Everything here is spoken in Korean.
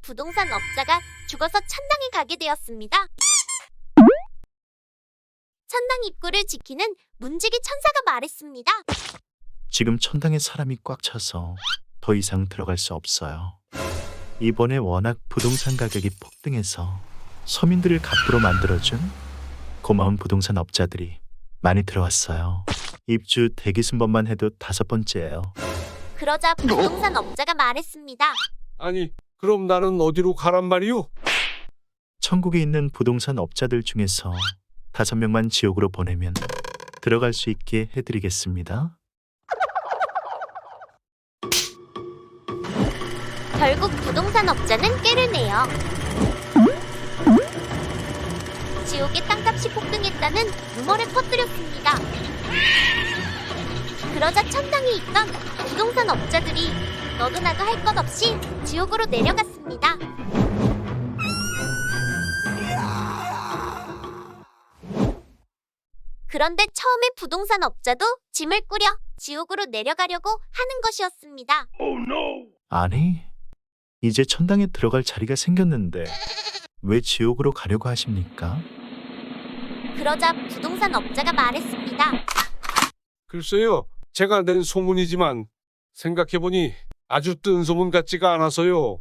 부동산 업자가 죽어서 천당에 가게 되었습니다. 천당 입구를 지키는 문지기 천사가 말했습니다. 지금 천당에 사람이 꽉 차서 더 이상 들어갈 수 없어요. 이번에 워낙 부동산 가격이 폭등해서 서민들을 갑부로 만들어준 고마운 부동산 업자들이 많이 들어왔어요. 입주 대기 순번만 해도 다섯 번째예요. 그러자 부동산 업자가 말했습니다. 아니, 그럼 나는 어디로 가란 말이오? 천국에 있는 부동산 업자들 중에서 다섯 명만 지옥으로 보내면 들어갈 수 있게 해드리겠습니다. 결국 부동산 업자는 깨를 내요. 지옥의 땅값이 폭등했다는 루머를 퍼뜨렸습니다. 그러자 천당에 있던 부동산 업자들이 너도 나도 할 것 없이 지옥으로 내려갔습니다. 그런데 처음에 부동산 업자도 짐을 꾸려 지옥으로 내려가려고 하는 것이었습니다. 아니, 이제 천당에 들어갈 자리가 생겼는데 왜 지옥으로 가려고 하십니까? 그러자 부동산 업자가 말했습니다. 글쎄요, 제가 낸 소문이지만 생각해보니 아주 뜬 소문 같지가 않아서요.